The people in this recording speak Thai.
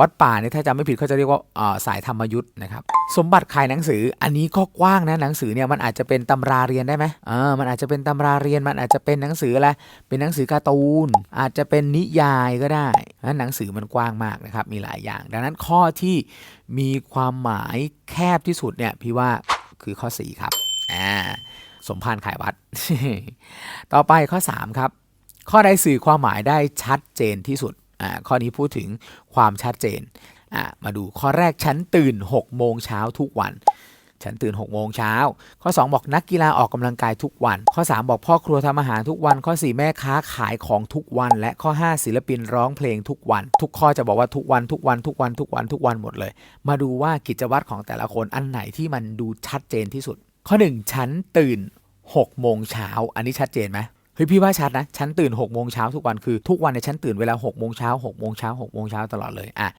วัดป่าเนี่ยถ้าจำไม่ผิดเขาจะเรียกว่าสายธรรมยุทธ์นะครับสมบัติขายหนังสืออันนี้ก็กว้างนะหนังสือเนี่ยมันอาจจะเป็นตำราเรียนได้ไหมเออมันอาจจะเป็นตำราเรียนมันอาจจะเป็นหนังสืออะไรเป็นหนังสือการ์ตูน อาจจะเป็นนิยายก็ได้นั้นหนังสือมันกว้างมากนะครับมีหลายอย่าง ดังนั้นข้อที่มีความหมายแคบที่สุดเนี่ยพี่ว่าคือข้อ 4 ครับอ่าสมพานขายวัด ต่อไปข้อ 3 ครับ ข้อใดสื่อความหมายได้ชัดเจนที่สุด อ่าข้อนี้พูดถึงความชัดเจนอ่ามาดูข้อแรกฉันตื่น6โมงเช้าทุกวัน ฉันตื่น6โมงเช้าข้อ 2 บอกนักกีฬาออกกำลังกายทุกวัน ข้อ 3 บอกพ่อครัวทำอาหารทุกวัน ข้อ 4 แม่ค้าขายของทุกวัน และข้อ 5 ศิลปินร้องเพลงทุกวัน ทุกข้อจะบอกว่าทุกวันทุกวันทุกวันทุกวันทุกวันหมดเลย มาดูว่ากิจวัตรของแต่ละคนอันไหนที่มันดูชัดเจนที่สุด ข้อ 1 ฉันตื่น6โมงเช้าอันนี้ชัดเจนไหม ฮ้ยพี่ว่าชัดนะ ฉันตื่น6โมงเช้าทุกวันคือทุกวันเนี่ยฉันตื่นเวลา6โมงเช้า6โมงเช้า6โมงเช้าตลอดเลยอะ